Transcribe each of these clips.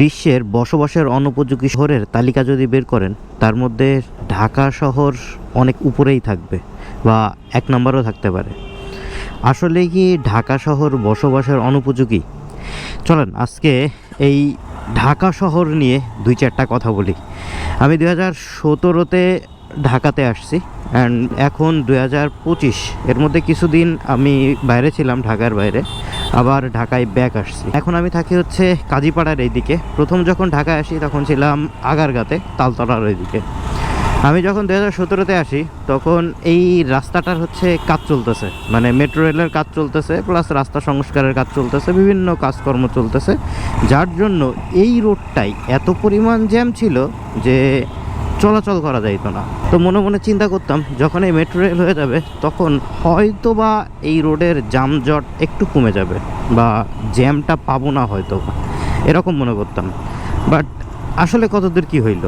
বিশ্বের বসবাসের অনুপযোগী শহরের তালিকা যদি বের করেন, তার মধ্যে ঢাকা শহর অনেক উপরেই থাকবে বা এক নম্বরও থাকতে পারে। আসলে কি ঢাকা শহর বসবাসের অনুপযোগী? চলেন, আজকে এই ঢাকা শহর নিয়ে দুই চারটা কথা বলি। আমি দু হাজার সতেরোতে ঢাকাতে আসছি অ্যান্ড এখন দু হাজার পঁচিশ। এর মধ্যে কিছুদিন আমি বাইরে ছিলাম, ঢাকার বাইরে। আবার ঢাকায় ব্যাক আসছি। এখন আমি থাকি হচ্ছে কাজীপাড়ার এইদিকে। প্রথম যখন ঢাকায় আসি তখন ছিলাম আগারগাতে, তালতলার ওইদিকে আমি যখন দু হাজার সতেরোতে আসি, তখন এই রাস্তাটার হচ্ছে কাজ চলতেছে। মানে মেট্রো রেলের কাজ চলতেছে প্লাস রাস্তা সংস্কারের কাজ চলতেছে, বিভিন্ন কাজকর্ম চলতেছে। যার জন্য এই রোডটাই এত পরিমাণ জ্যাম ছিল যে চলাচল করা যাইতো না। তো মনে মনে চিন্তা করতাম, যখন এই মেট্রো রেল হয়ে যাবে, তখন হয়তো বা এই রোডের যানজট একটু কমে যাবে বা জ্যামটা পাবো না হয়তো এরকম মনে করতাম। বাট আসলে কতদূর কি হইল?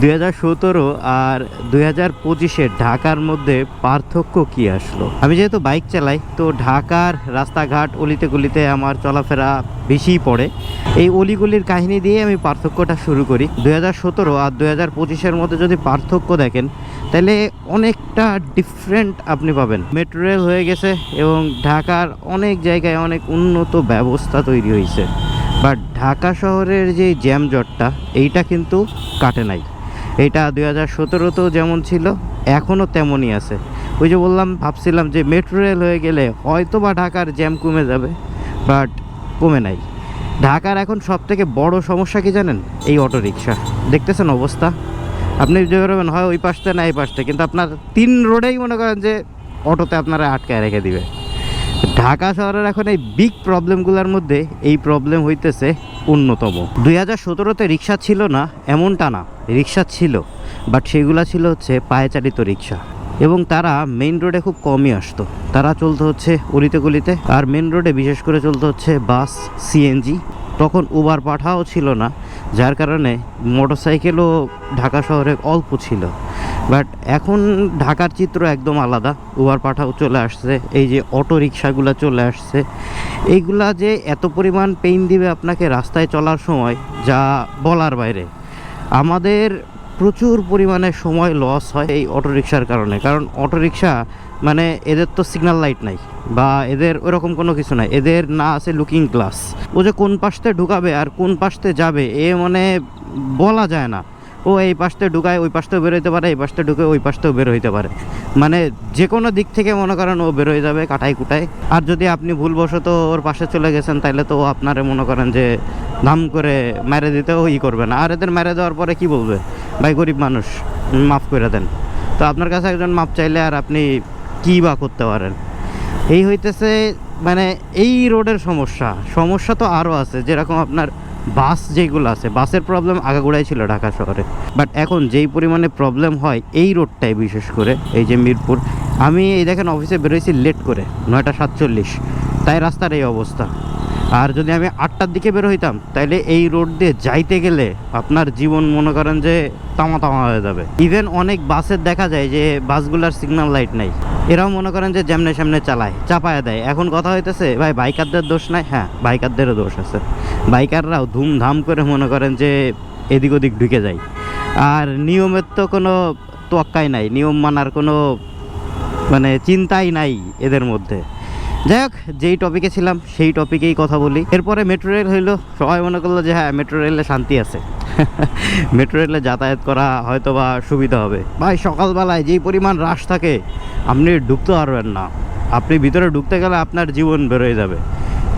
দুই হাজার সতেরো আর দুই হাজার পঁচিশে ঢাকার মধ্যে পার্থক্য কি আসলো? আমি যেহেতু বাইক চালাই, তো ঢাকার রাস্তাঘাট অলিতে গলিতে আমার চলাফেরা বেশিই পড়ে। এই অলিগলির কাহিনী দিয়ে আমি পার্থক্যটা শুরু করি। দুই হাজার সতেরো আর দুই হাজার পঁচিশের মধ্যে যদি পার্থক্য দেখেন, তাহলে অনেকটা ডিফারেন্ট আপনি পাবেন। মেট্রো রেল হয়ে গেছে এবং ঢাকার অনেক জায়গায় অনেক উন্নত ব্যবস্থা তৈরি হয়েছে। বাট ঢাকা শহরের যে জ্যাম জটটা, এইটা কিন্তু কাটে নাই। এটা দুই হাজার সতেরোতেও যেমন ছিল, এখনও তেমনই আছে। ওই যে বললাম, ভাবছিলাম যে মেট্রো রেল হয়ে গেলে হয়তো বা ঢাকার জ্যাম কমে যাবে, বাট কমে নাই। ঢাকার এখন সব থেকে বড় সমস্যা কি জানেন? এই অটো রিক্সা দেখতেছেন অবস্থা? আপনি যে করবেন হয় ওই পাশটা না এই পাশটা কিন্তু আপনার তিন রোডেই মনে করেন যে অটোতে আপনারা আটকায় রেখে দিবে। ঢাকা শহরের এখন এই বিগ প্রবলেমগুলোর মধ্যে এই প্রবলেম হইতেছে অন্যতম। দুই হাজার সতেরোতে রিক্সা ছিল না, এমনটা না। রিক্সা ছিল বাট সেগুলো ছিল হচ্ছে পায়ে চালিত রিক্সা। এবং তারা মেইন রোডে খুব কমই আসতো। তারা চলতে হচ্ছে অলিতে গলিতে, আর মেইন রোডে বিশেষ করে চলতে হচ্ছে বাস সিএনজি তখন উবার পাঠাও ছিল না, যার কারণে মোটরসাইকেলও ঢাকা শহরে অল্প ছিল। বাট এখন ঢাকার চিত্র একদম আলাদা। উবার পাঠাও চলে আসছে, এই যে অটো রিক্সাগুলো চলে আসছে। এইগুলা যে এত পরিমাণ পেইন দিবে আপনাকে রাস্তায় চলার সময়, যা বলার বাইরে। আমাদের প্রচুর পরিমাণে সময় লস হয় এই অটো রিক্সার কারণে। কারণ অটো রিক্সা মানে এদের তো সিগন্যাল লাইট নাই, বা এদের ওরকম কোনো কিছু নাই। এদের না আছে লুকিং গ্লাস ও যে কোন পাশতে ঢুকাবে আর কোন পাশতে যাবে, এ মানে বলা যায় না। ও এই পাশতে ঢুকায়, ওই পাশতেও বের হইতে পারে, এই পাশতে ঢুকে ওই পাশতেও বের হইতে পারে। মানে যে কোনো দিক থেকে মনে করেন ও বের হয়ে যাবে কাটাই কুটাই আর যদি আপনি ভুলবশত ওর পাশে চলে গেছেন তাহলে তো ও আপনারে মনে করেন যে দাম করে মেরে দিতেও ই করবে না। আর এদের মেরে দেওয়ার পরে কি বলবে? ভাই, গরিব মানুষ মাফ করে দেন। তো আপনার কাছে একজন মাপ চাইলে আর আপনি কী বা করতে পারেন? এই হইতেছে মানে এই রোডের সমস্যা। সমস্যা তো আরও আছে, যেরকম আপনার বাস যেগুলো আছে, বাসের প্রবলেম আগাগোড়াই ছিল ঢাকা শহরে। বাট এখন যেই পরিমাণে প্রবলেম হয় এই রোডটাই বিশেষ করে, এই যে মিরপুর। আমি এই দেখেন অফিসে বেরোইছি লেট করে, নয়টা সাতচল্লিশ। তাই রাস্তার এই অবস্থা। আর যদি আমি আটটার দিকে বের হইতাম তাহলে এই রোড দিয়ে যাইতে গেলে আপনার জীবন মনে করেন যে তামা তামা হয়ে যাবে। ইভেন অনেক বাসের দেখা যায় যে বাসগুলার সিগন্যাল লাইট নাই। এরাও মনে করেন যে যেমনে সামনে চালায়, চাপায় দেয়। এখন কথা হইতেছে, ভাই, বাইকারদের দোষ নাই? হ্যাঁ বাইকারদেরও দোষ আছে। বাইকাররাও ধুমধাম করে মনে করেন যে এদিক ওদিক ঢুকে যায়। আর নিয়মের তো কোনো তোয়াক্কাই নাই, নিয়ম মানার কোনো মানে চিন্তাই নাই এদের মধ্যে। যাই হোক, যেই টপিকে ছিলাম, সেই টপিকেই কথা বলি। এরপরে মেট্রো রেল হইল, সবাই মনে করল যে হ্যাঁ মেট্রো রেলে শান্তি আছে। মেট্রো রেলে যাতায়াত করা হয়তো বা সুবিধা হবে। ভাই, সকালবেলায় যেই পরিমাণ রাশ থাকে, আপনি ঢুকতে পারবেন না। আপনি ভিতরে ঢুকতে গেলে আপনার জীবন বেরোয় যাবে।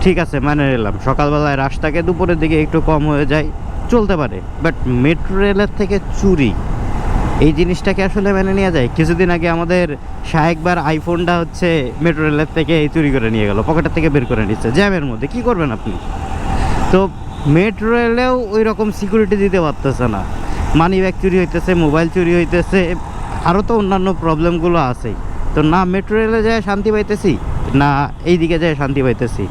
ঠিক আছে মানে নিলাম। সকালবেলায় রাশ থাকে, দুপুরের দিকে একটু কম হয়ে যায়, চলতে পারে। বাট মেট্রো রেলের থেকে চুরি, এই জিনিসটাকে আসলে মেনে নেওয়া যায়। কিছুদিন আগে আমাদের শায়েকবার আইফোনটা হচ্ছে মেট্রো রেলের থেকে চুরি করে নিয়ে গেল, পকেটের থেকে বের করে নিচ্ছে। জ্যামের মধ্যে, কি করবেন আপনি? তো মেট্রো রেলেও ওই রকম সিকিউরিটি দিতে পারতেছে না। মানি ব্যাগ চুরি হইতেছে মোবাইল চুরি হইতেছে আরও তো অন্যান্য প্রবলেমগুলো আছেই তো না মেট্রো রেলে যায় শান্তি পাইতেছি, না এই দিকে যায় শান্তি পাইতেছি।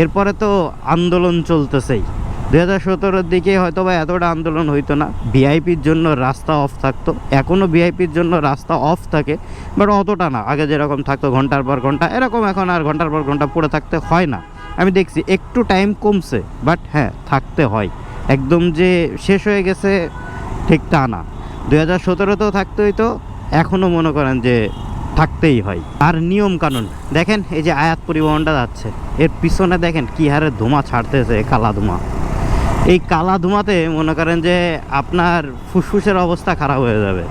এরপরে তো আন্দোলন চলতেছেই। দু হাজার সতেরোর দিকে হয়তো বা এতটা আন্দোলন হইতো না। ভিআইপির জন্য রাস্তা অফ থাকতো। এখনও ভিআইপির জন্য রাস্তা অফ থাকে বাট অতটা না। আগে যেরকম থাকতো ঘণ্টার পর ঘণ্টা, এরকম এখন আর ঘণ্টার পর ঘণ্টা পড়ে থাকতে হয় না। আমি দেখছি একটু টাইম কমছে বাট হ্যাঁ থাকতে হয়। একদম যে শেষ হয়ে গেছে, ঠিক তা না। দু হাজার সতেরোতেও থাকতে হইতো, এখনও মনে করেন যে থাকতেই হয়। আর নিয়ম কানুন দেখেন এই যে আয়াত পরিবহনটা যাচ্ছে, এর পিছনে দেখেন কি হারে ধোঁয়া ছাড়তেছে কালা ধোঁয়া। এই কালা ধোঁয়াতে মনে করেন যে আপনার ফুসফুসের অবস্থা খারাপ হয়ে যাবে।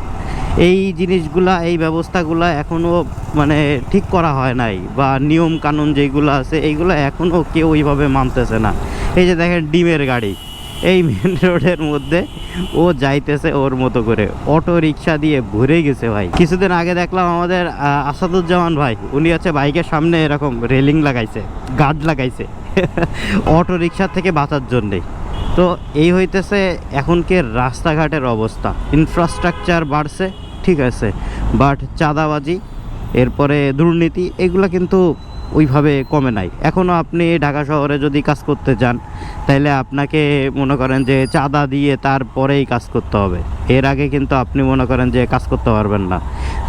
এই জিনিসগুলা, এই ব্যবস্থাগুলা এখনও মানে ঠিক করা হয় নাই বা নিয়ম কানুন যেগুলো আছে, এইগুলো এখনও কেউ ওইভাবে মানতেছে না। এই যে দেখেন ডিমের গাড়ি, এই মেন রোডের মধ্যে ও যাইতেছে ওর মতো করে। অটো রিক্সা দিয়ে ভরে গেছে ভাই। কিছুদিন আগে দেখলাম আমাদের আসাদুজ্জামান ভাই, উনি হচ্ছে বাইকের সামনে এরকম রেলিং লাগাইছে গার্ড লাগাইছে। অটো রিক্সা থেকে বাঁচার জন্যেই তো এই হইতেছে এখনকার রাস্তাঘাটের অবস্থা। ইনফ্রাস্ট্রাকচার বাড়ছে, ঠিক আছে বাট চাঁদাবাজি, এরপরে দুর্নীতি, এগুলো কিন্তু ওইভাবে কমে নাই। এখনও আপনি ঢাকা শহরে যদি কাজ করতে যান তাহলে আপনাকে মনে করেন যে চাঁদা দিয়ে তারপরেই কাজ করতে হবে। এর আগে কিন্তু আপনি মনে করেন যে কাজ করতে পারবেন না।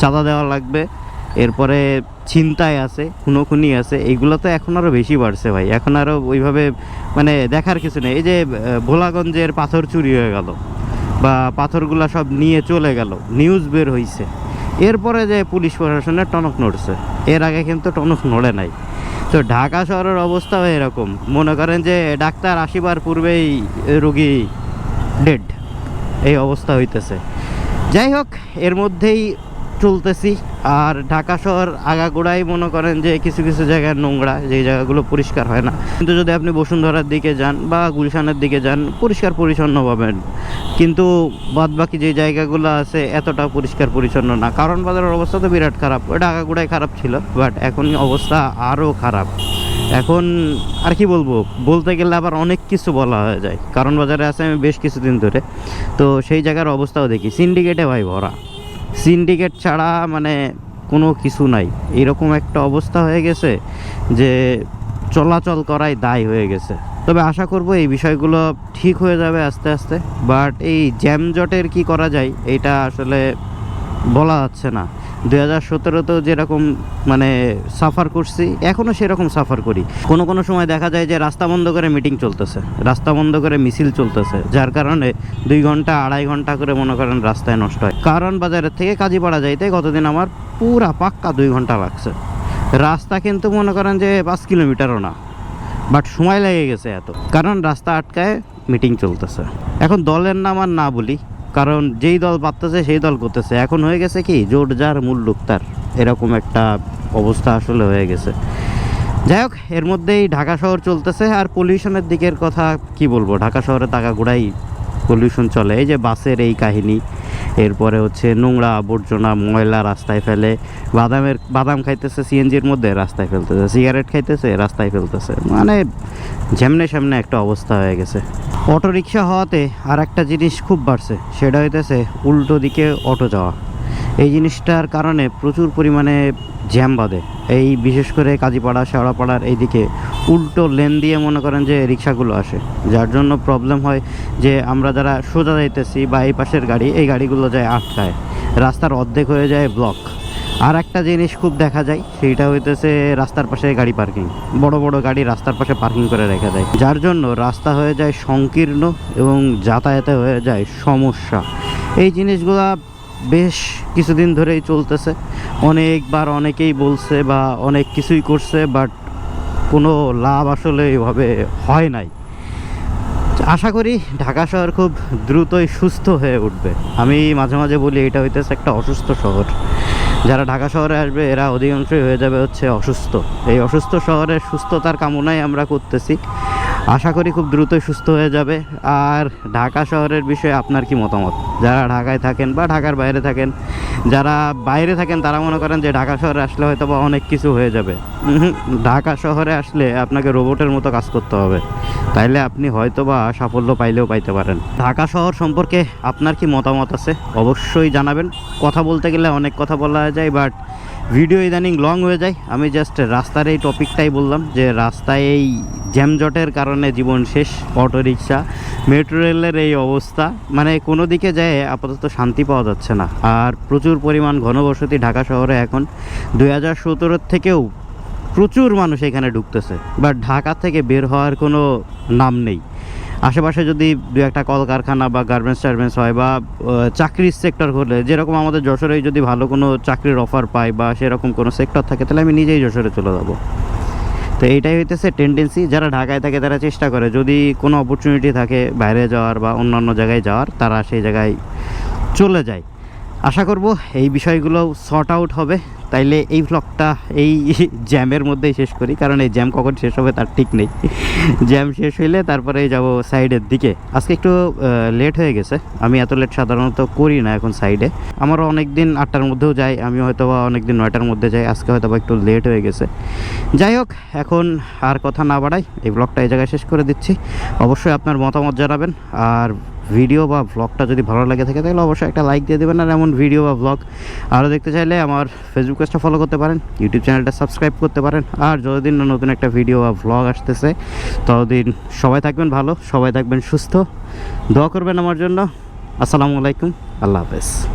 চাঁদা দেওয়া লাগবে এরপরে ছিনতাই আছে, খুনোখুনি আছে এইগুলো তো এখন আরও বেশি বাড়ছে ভাই। এখন আরও ওইভাবে মানে দেখার কিছু নেই। এই যে ভোলাগঞ্জের পাথর চুরি হয়ে গেল বা পাথরগুলো সব নিয়ে চলে গেল নিউজ বের হইছে। এরপরে যে পুলিশ প্রশাসনের টনক নড়ছে, এর আগে কিন্তু টনক নড়ে নাই। তো ঢাকা শহরের অবস্থাও এরকম। মনে করেন যে ডাক্তার আসিবার পূর্বেই রোগী ডেড এই অবস্থা হইতেছে। যাই হোক, এর মধ্যেই চলতেছি। আর ঢাকা শহর আগাগোড়াই মনে করেন যে কিছু কিছু জায়গায় নোংরা, যে জায়গাগুলো পরিষ্কার হয় না। কিন্তু যদি আপনি বসুন্ধরার দিকে যান বা গুলশানের দিকে যান, পরিষ্কার পরিচ্ছন্ন পাবেন। কিন্তু বাদবাকি যে জায়গাগুলো আছে এতটা পরিষ্কার পরিচ্ছন্ন না। কারণ বাজারের অবস্থা তো বিরাট খারাপ। ওই আগাগোড়াই খারাপ ছিল বাট এখন অবস্থা আরও খারাপ। এখন আর কি বলব? বলতে গেলে আবার অনেক কিছু বলা হয়ে যায়। কারণ বাজারে আছে আমি বেশ কিছুদিন ধরে। তো সেই জায়গার অবস্থাও দেখি। সিন্ডিকেটে ভাই ভরা। সিন্ডিকেট ছাড়া মানে কোনো কিছু নাই। এরকম একটা অবস্থা হয়ে গেছে যে চলাচল করাই দায় হয়ে গেছে। তবে আশা করব এই বিষয়গুলো ঠিক হয়ে যাবে আস্তে আস্তে। বাট এই জ্যামজটের কি করা যায়, এটা আসলে বলা যাচ্ছে না। দুই হাজার সতেরোতেও যেরকম মানে সাফার করছি এখনও সেরকম সাফার করি। কোনো কোনো সময় দেখা যায় যে রাস্তা বন্ধ করে মিটিং চলতেছে, রাস্তা বন্ধ করে মিছিল চলতেছে, যার কারণে দুই ঘণ্টা, আড়াই ঘণ্টা করে মনে করেন রাস্তায় নষ্ট হয়। কারণ বাজারের থেকে কাজীপাড়া যাইতে গতদিন আমার পুরা পাক্কা দুই ঘণ্টা লাগছে। রাস্তা কিন্তু মনে করেন যে পাঁচ কিলোমিটারও না বাট সময় লেগে গেছে এত। কারণ রাস্তা আটকায় মিটিং চলতেছে। এখন দলের নাম আর না বলি কারণ যেই দল পারতেছে, সেই দল করতেছে। এখন হয়ে গেছে কি, জোট যার মূল লোক তার। এরকম একটা অবস্থা আসলে হয়ে গেছে। যাই হোক, এর মধ্যেই ঢাকা শহর চলতেছে। আর পলিউশনের দিকের কথা কি বলব? ঢাকা শহরে টাকা গোড়াই পলিউশন চলে। এই যে বাসের এই কাহিনী, এরপরে হচ্ছে নোংরা আবর্জনা ময়লা রাস্তায় ফেলে, বাদামের, বাদাম খাইতেছে সিএনজির মধ্যে, রাস্তায় ফেলতেছে। সিগারেট খাইতেছে, রাস্তায় ফেলতেছে। মানে ঝেমনে সামনে একটা অবস্থা হয়ে গেছে। অটো রিক্সা হওয়াতে আর একটা জিনিস খুব বাড়ছে, সেটা হইতেছে উল্টো দিকে অটো যাওয়া। এই জিনিসটার কারণে প্রচুর পরিমাণে জ্যাম বাঁধে। এই বিশেষ করে কাজীপাড়া, শেওড়াপাড়ার এইদিকে উল্টো লেন দিয়ে মনে করেন যে রিক্সাগুলো আসে, যার জন্য প্রবলেম হয় যে আমরা যারা সোজা যাইতেছি বা এই পাশের গাড়ি, এই গাড়িগুলো যায় আটকায় রাস্তার অর্ধেক হয়ে যায় ব্লক আর একটা জিনিস খুব দেখা যায়, সেইটা হইতেছে রাস্তার পাশে গাড়ি পার্কিং বড় বড় গাড়ি রাস্তার পাশে পার্কিং করে রেখে দেয়। যার জন্য রাস্তা হয়ে যায় সংকীর্ণ এবং যাতায়াতে হয়ে যায় সমস্যা। এই জিনিসগুলা বেশ কিছুদিন ধরেই চলতেছে। অনেকবার অনেকেই বলছে বা অনেক কিছুই করছে বাট কোনো লাভ আসলে এভাবে হয় নাই। আশা করি ঢাকা শহর খুব দ্রুতই সুস্থ হয়ে উঠবে। আমি মাঝে মাঝে বলি, এটা হইতেছে একটা অসুস্থ শহর। যারা ঢাকা শহরে আসবে, এরা অধিকাংশই হয়ে যাবে হচ্ছে অসুস্থ। এই অসুস্থ শহরের সুস্থতার কামনাই আমরা করতেছি। আশা করি খুব দ্রুতই সুস্থ হয়ে যাবে। আর ঢাকা শহরের বিষয়ে আপনার কি মতামত? যারা ঢাকায় থাকেন বা ঢাকার বাইরে থাকেন, যারা বাইরে থাকেন, তারা মনে করেন যে ঢাকা শহরে আসলে হয়তো বা অনেক কিছু হয়ে যাবে। ঢাকা শহরে আসলে আপনাকে রোবটের মতো কাজ করতে হবে। তাইলে আপনি হয়তো বা সাফল্য পাইলেও পাইতে পারেন। ঢাকা শহর সম্পর্কে আপনার কি মতামত আছে? অবশ্যই জানাবেন। কথা বলতে গেলে অনেক কথা বলা যায় বাট ভিডিও ইদানিং লং হয়ে যায়। আমি জাস্ট রাস্তার এই টপিকটাই বললাম যে, রাস্তায় এই জ্যামজটের কারণে জীবন শেষ অটো রিক্সা মেট্রো রেলের এই অবস্থা। মানে কোনো দিকে যায় আপাতত শান্তি পাওয়া যাচ্ছে না। আর প্রচুর পরিমাণ ঘনবসতি ঢাকা শহরে এখন। দুই হাজার সতেরোর থেকেও প্রচুর মানুষ এখানে ঢুকতেছে। বাট ঢাকা থেকে বের হওয়ার কোনো নাম নেই। আশেপাশে যদি দু একটা কলকারখানা বা গার্মেন্টস টার্মেন্টস হয় বা চাকরির সেক্টর হলে, যেরকম আমাদের যশোরে যদি ভালো কোনো চাকরির অফার পাই বা সেরকম কোনো সেক্টর থাকে, তাহলে আমি নিজেই যশোরে চলে যাব। তো এইটাই হইতেছে টেন্ডেন্সি যারা ঢাকায় থাকে তারা চেষ্টা করে, যদি কোনো অপরচুনিটি থাকে বাইরে যাওয়ার বা অন্যান্য জায়গায় যাওয়ার, তারা সেই জায়গায় চলে যায়। আশা করব এই বিষয়গুলো সর্ট আউট হবে। তাইলে এই ব্লগটা এই জ্যামের মধ্যেই শেষ করি, কারণ এই জ্যাম কখন শেষ হবে তার ঠিক নেই। জ্যাম শেষ হইলে তারপরে যাব সাইডের দিকে। আজকে একটু লেট হয়ে গেছে। আমি এত লেট সাধারণত করি না এখন সাইডে আমারও অনেক দিন আটটার মধ্যেও যাই, আমি হয়তো বা অনেক দিন নয়টার মধ্যে যাই, আজকে হয়তো বা একটু লেট হয়ে গেছে। যাই হোক, এখন আর কথা না বাড়াই, এই ব্লগটা এই জায়গায় শেষ করে দিচ্ছি। অবশ্যই আপনার মতামত জানাবেন, আর ভিডিও বা ব্লগটা যদি ভালো লাগে থাকে, তাহলে অবশ্যই একটা লাইক দিয়ে দেবেন। আর এমন ভিডিও বা ব্লগ আরও দেখতে চাইলে আমার ফেসবুক পেজটা ফলো করতে পারেন ইউটিউব চ্যানেলটা সাবস্ক্রাইব করতে পারেন। আর যতদিন না নতুন একটা ভিডিও বা ব্লগ আসতেছে, ততদিন সবাই থাকবেন ভালো, সবাই থাকবেন সুস্থ। দোয়া করবেন আমার জন্য। আসসালামু আলাইকুম, আল্লাহ হাফেজ।